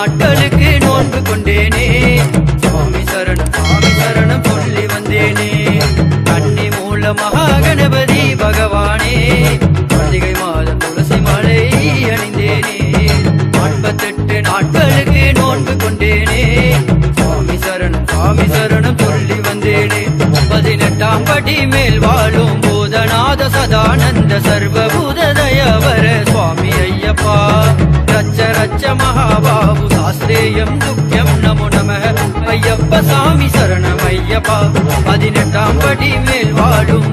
நாட்களுக்கு நோன்பு கொண்டேனே. சுவாமி சரணம் சுவாமி சரணம் சொல்லி வந்தேனே. கண்ணி மூல மகா கணபதி பகவானே. கார்த்திகை மாதம் துளசி மாலை அணிந்தேனே. நாற்பத்தெட்டு நாட்களுக்கு நோன்பு கொண்டேனே. சுவாமி சரணம் சுவாமி சரணம் சொல்லி வந்தேனே. பதினெட்டாம் படி மேல் வாழும் பூதநாத சதானந்த சர்வபூத தயவர சுவாமி ஐயப்பா. ரச்ச ரச்ச மகாபாபு ஆதிநாதேயம் துக்கியம் நமோ நம. ஐயப்ப சாமி சரணம் ஐயப்பா. பதினெட்டாம் படி மேல் வாழும்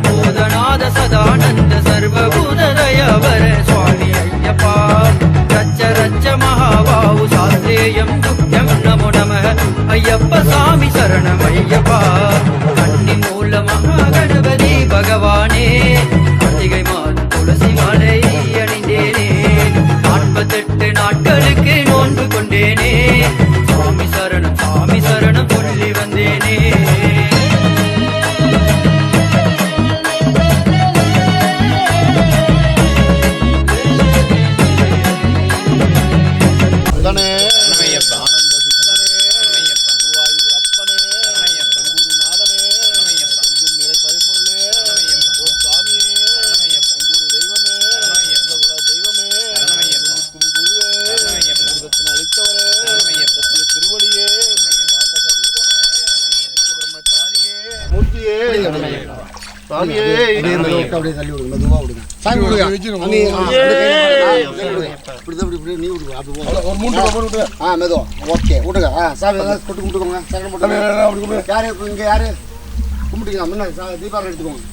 தீபாவளி எடுத்துக்கோங்க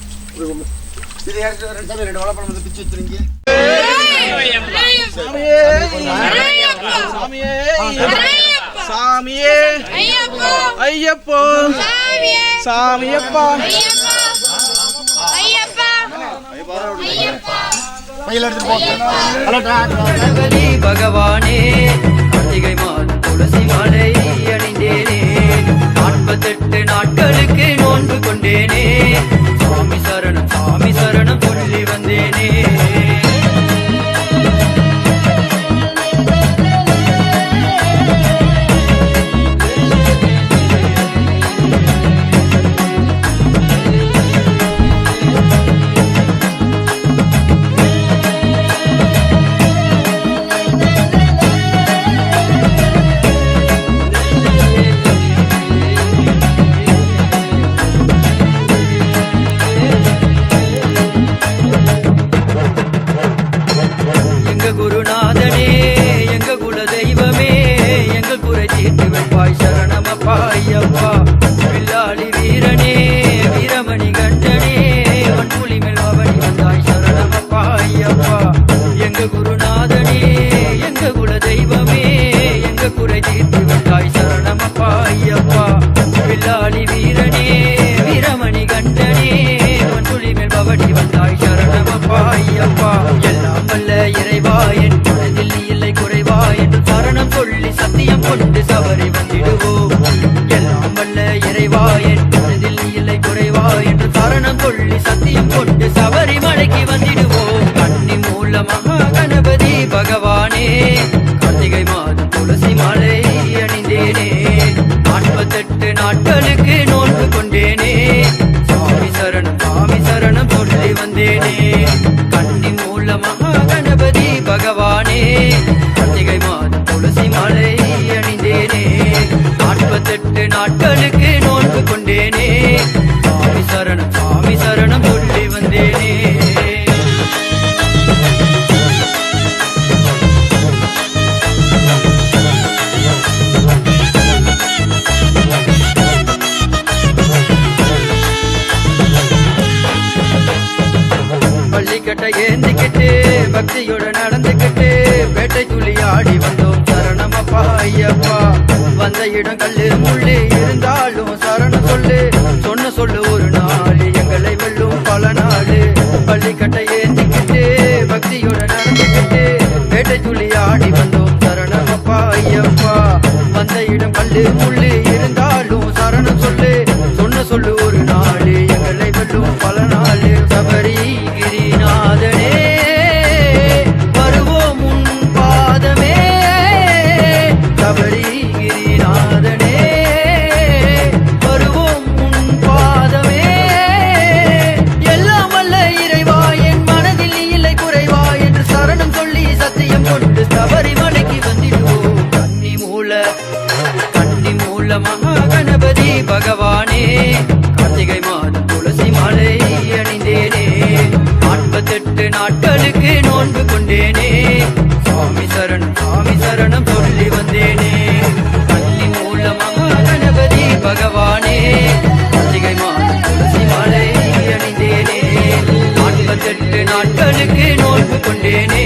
இது ரெண்டு சாமி ரெண்டு வளப்பழம் வந்து பிச்சு வச்சிருங்க சாமியே சாமியே ஐயப்போ. சாமியப்பா. பையில எடுத்து போ. பகவானே గురునా This பக்தியோட நடந்துக்கிட்டு வேட்டைக்குள்ளி ஆடி வந்தோம். சரணமப்பா ஐயப்பா. வந்த இடம் கல்லு முள்ளி இருந்தாலும் சரணம் சொல்லு. சொன்ன சொல்லு ஒரு நாள் எங்களை வெல்லும் பல நாள். பள்ளிக்கட்டை ஏந்திக்கிட்டு பக்தியோட நடந்துக்கிட்டு வேட்டைக்குள்ளி ஆடி வந்தோம். சரணமப்பா ஐயப்பா. வந்த இடம் கல்லு முள்ளி கொண்டு சபரிமலைக்கு வந்திடுவோம். கன்னி மூல கன்னி மூல மகா கணபதி பகவானே. கார்த்திகை மாதம் துளசி மாலை அணிந்தேனே. ஐம்பத்தெட்டு நாட்களுக்கு நோன்பு கொண்டேனே. சுவாமி சரணம் சுவாமி சரணம் சொல்லி வந்தேனே. கன்னி மூல மகா கணபதி பகவானே. கார்த்திகை மாதம் துளசி மாலை அணிந்தேனே. நாற்பத்தெட்டு நாட்களுக்கு நோன்பு கொண்டேனே.